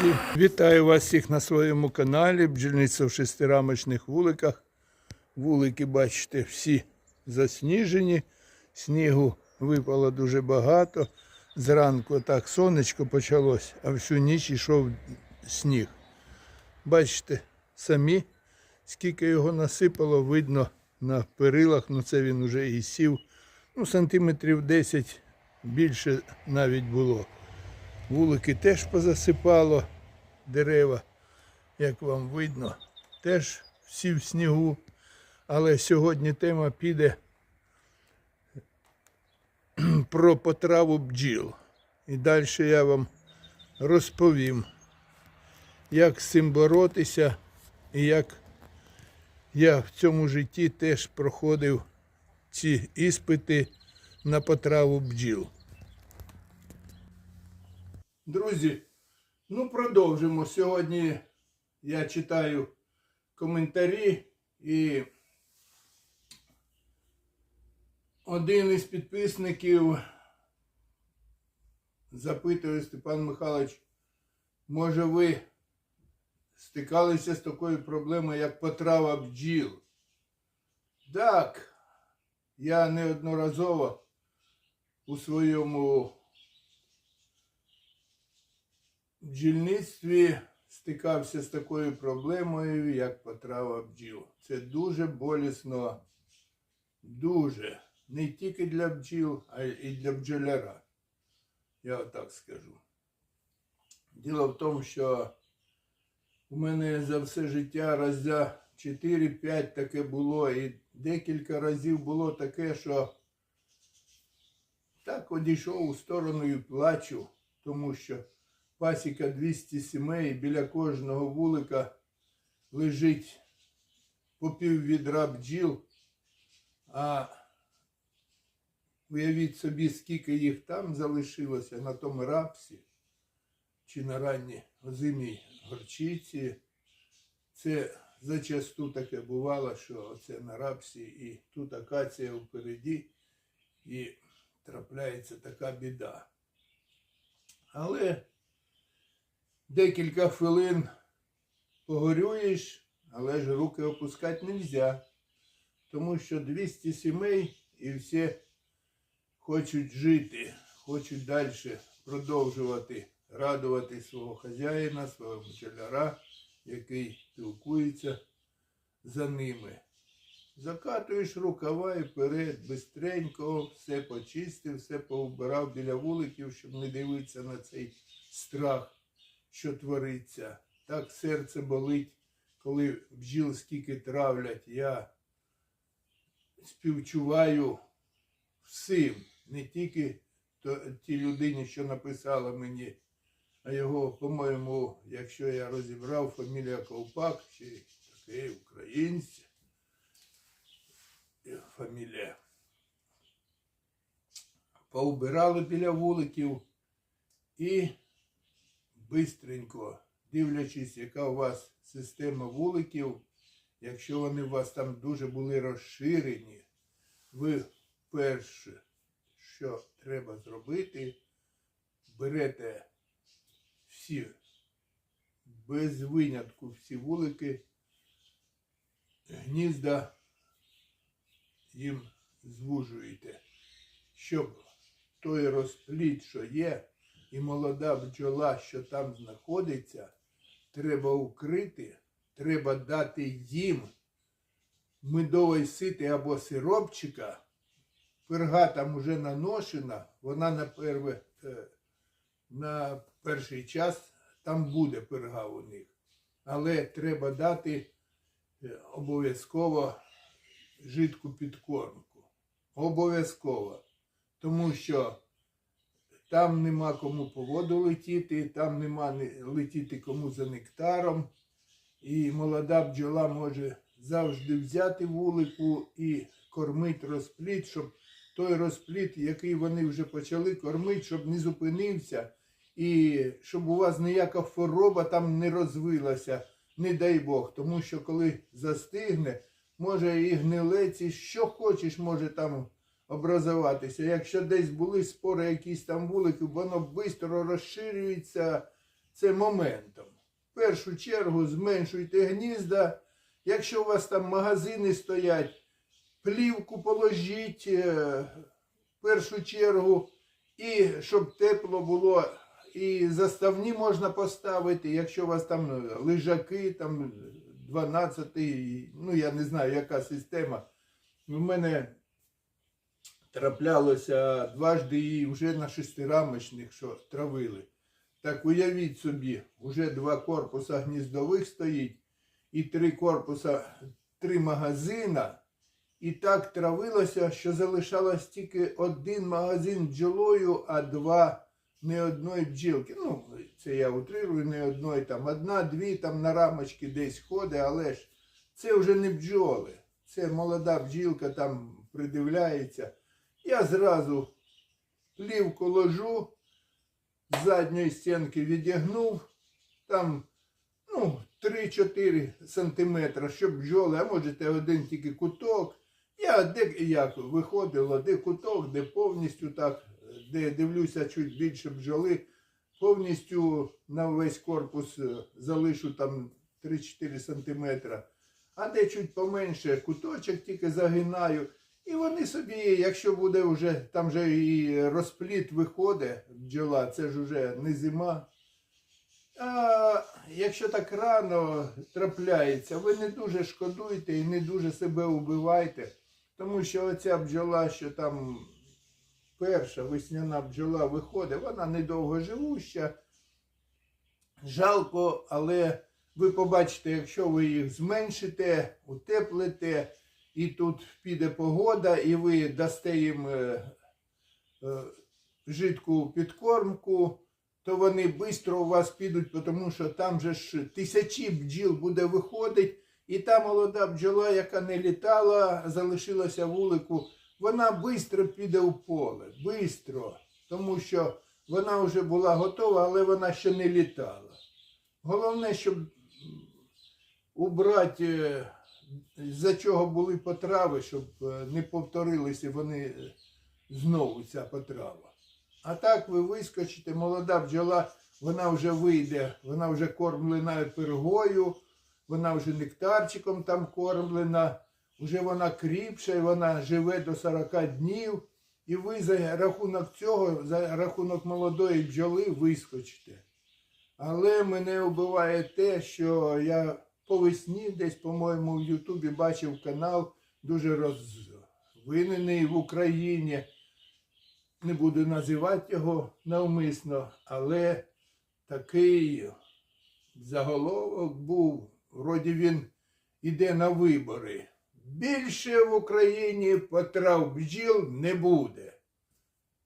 друзі! Вітаю вас всіх на своєму каналі. Бджільниця в шестирамочних вуликах. Вулики, бачите, всі засніжені. Снігу випало дуже багато. Зранку так сонечко почалось, а всю ніч йшов сніг. Бачите, самі, скільки його насипало, видно на перилах, ну це він уже і сів. Ну, сантиметрів 10 більше навіть було. Вулики теж позасипало дерева, як вам видно, теж всі в снігу. Але сьогодні тема піде про потраву бджіл. І далі я вам розповім, як з цим боротися і як я в цьому житті теж проходив ці іспити на потраву бджіл. Друзі, ну продовжимо. Сьогодні я читаю коментарі і один із підписників запитує Степан Михайлович, може ви стикалися з такою проблемою, як потрава бджіл? Так, я неодноразово у своєму бджільництві стикався з такою проблемою, як потрава бджіл. Це дуже болісно, дуже. Не тільки для бджіл, а й для бджоляра. Я отак скажу. Діло в тому, що у мене за все життя разя 4-5 таке було, і декілька разів було таке, що так одійшов у сторону і плачу, тому що пасіка 200 сімей, біля кожного вулика лежить по пів відра бджіл, а уявіть собі, скільки їх там залишилося на тому рапсі чи на ранній озимій горчиці. Це зачасту таке бувало, що це на рапсі і тут акація впереді, і трапляється така біда. Але декілька хвилин погорюєш, але ж руки опускати не можна. Тому що 200 сімей і всі хочуть жити, хочуть далі продовжувати радувати свого хазяїна, свого бджоляра, який спілкується за ними. Закатуєш рукава і вперед, бистренько, все почистив, все поубирав біля вуликів, щоб не дивитися на цей страх що твориться. Так серце болить, коли бджіл скільки травлять. Я співчуваю всім, не тільки тій людині, що написала мені, а його, по-моєму, якщо я розібрав, фамілія Ковпак, й такий український фамілія. Поубирали біля вуликів і бистренько, дивлячись, яка у вас система вуликів, якщо вони у вас там дуже були розширені, ви перше, що треба зробити, берете всі, без винятку всі вулики, гнізда їм звужуєте, щоб той розпліт, що є, і молода бджола, що там знаходиться, треба укрити, треба дати їм медової сити або сиропчика. Перга там уже наношена, вона на, перве, е, на перший час там буде перга у них. Але треба дати е, обов'язково жидку підкормку. Обов'язково. Тому що там нема кому по воду летіти, там нема летіти кому за нектаром. І молода бджола може завжди взяти вулику і кормити розпліт, щоб той розпліт, який вони вже почали кормити, щоб не зупинився, і щоб у вас ніяка хвороба там не розвилася, не дай Бог. Тому що коли застигне, може і гнилець, і що хочеш, може там образуватися. Якщо десь були спори якісь там вулики, воно швидко розширюється, це моментом. В першу чергу зменшуйте гнізда. Якщо у вас там магазини стоять, плівку положіть е, в першу чергу, і щоб тепло було, і заставні можна поставити, якщо у вас там е, лежаки, там 12, ну я не знаю, яка система. У мене траплялося дважди і вже на шестирамочних, що травили. Так уявіть собі, вже два корпуса гніздових стоїть, і три корпуса, три магазина. І так травилося, що залишалось тільки один магазин бджолою, а два не одної бджілки. Ну, це я утрирую, не одної там. Одна, дві там на рамочки десь ходить, але ж це вже не бджоли. Це молода бджілка там придивляється. Я зразу плівку ложу, з задньої стінки відігнув, там ну, 3-4 сантиметри, щоб бджоли, а можете один тільки куток. Я де як виходило, де куток, де повністю так, де дивлюся чуть більше бджоли, повністю на весь корпус е, залишу там 3-4 сантиметра. А де чуть поменше куточок тільки загинаю. І вони собі, якщо буде вже, там вже і розпліт виходить, бджола, це ж вже не зима. А якщо так рано трапляється, ви не дуже шкодуйте і не дуже себе убивайте. Тому що оця бджола, що там перша весняна бджола виходить, вона недовго живуща. Жалко, але ви побачите, якщо ви їх зменшите, утеплите, і тут піде погода, і ви дасте їм е, е, жидку підкормку, то вони швидко у вас підуть, тому що там же ж тисячі бджіл буде виходить, і та молода бджола, яка не літала, залишилася вулику, вона швидко піде у поле. Бистро. Тому що вона вже була готова, але вона ще не літала. Головне, щоб убрати, е, за чого були потрави, щоб е, не повторилися вони е, знову ця потрава. А так ви вискочите, молода бджола, вона вже вийде, вона вже кормлена пергою, вона вже нектарчиком там кормлена, вже вона кріпша, вона живе до 40 днів. І ви за рахунок цього, за рахунок молодої бджоли вискочите. Але мене вбиває те, що я по весні десь, по-моєму, в Ютубі бачив канал дуже розвинений в Україні. Не буду називати його навмисно, але такий заголовок був, вроді він іде на вибори. Більше в Україні потрав бджіл не буде.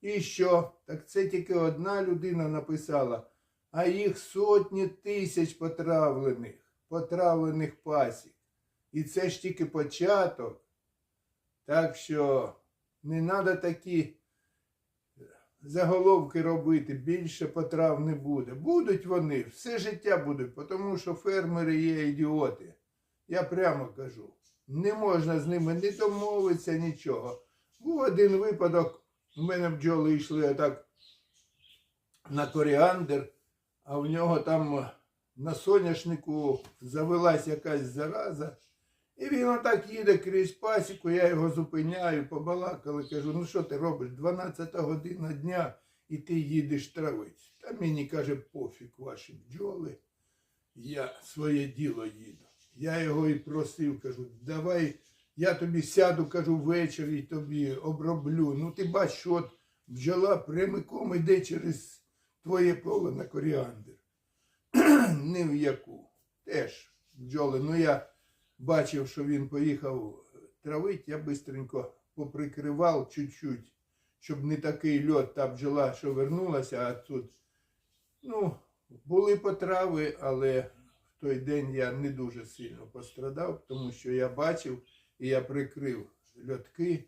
І що? Так це тільки одна людина написала, а їх сотні тисяч потравлених, потравлених пасік. І це ж тільки початок. Так що не треба такі заголовки робити, більше потрав не буде. Будуть вони, все життя будуть, тому що фермери є ідіоти. Я прямо кажу. Не можна з ними не домовитися, нічого. Був один випадок, у мене бджоли йшли отак на коріандр, а в нього там на соняшнику завелась якась зараза. І він отак їде крізь пасіку, я його зупиняю, побалакали, кажу, ну що ти робиш? 12 година дня і ти їдеш травити. Та мені каже, пофіг ваші бджоли, я своє діло їду. Я його і просив, кажу, давай я тобі сяду, кажу, ввечері тобі оброблю. Ну ти бачиш, от бджола прямиком іде через твоє поле на коріандр. Ні в яку. Теж бджоли. Ну я бачив, що він поїхав травити, я бистренько поприкривав чуть-чуть, щоб не такий льот та бджола, що вернулася, а тут, ну, були потрави, але в той день я не дуже сильно пострадав, тому що я бачив і я прикрив льотки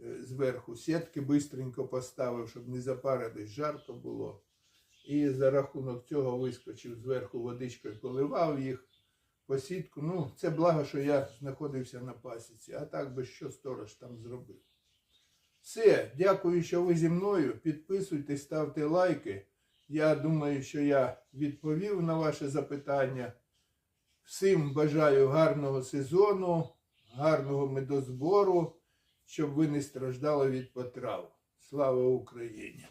е, зверху, сітки бистренько поставив, щоб не запаритись, жарко було. І за рахунок цього вискочив зверху водичкою, поливав їх по сітку. Ну, це благо, що я знаходився на пасіці, а так би що сторож там зробив. Все, дякую, що ви зі мною. Підписуйтесь, ставте лайки. Я думаю, що я відповів на ваше запитання. Всім бажаю гарного сезону, гарного медозбору, щоб ви не страждали від потрав. Слава Україні!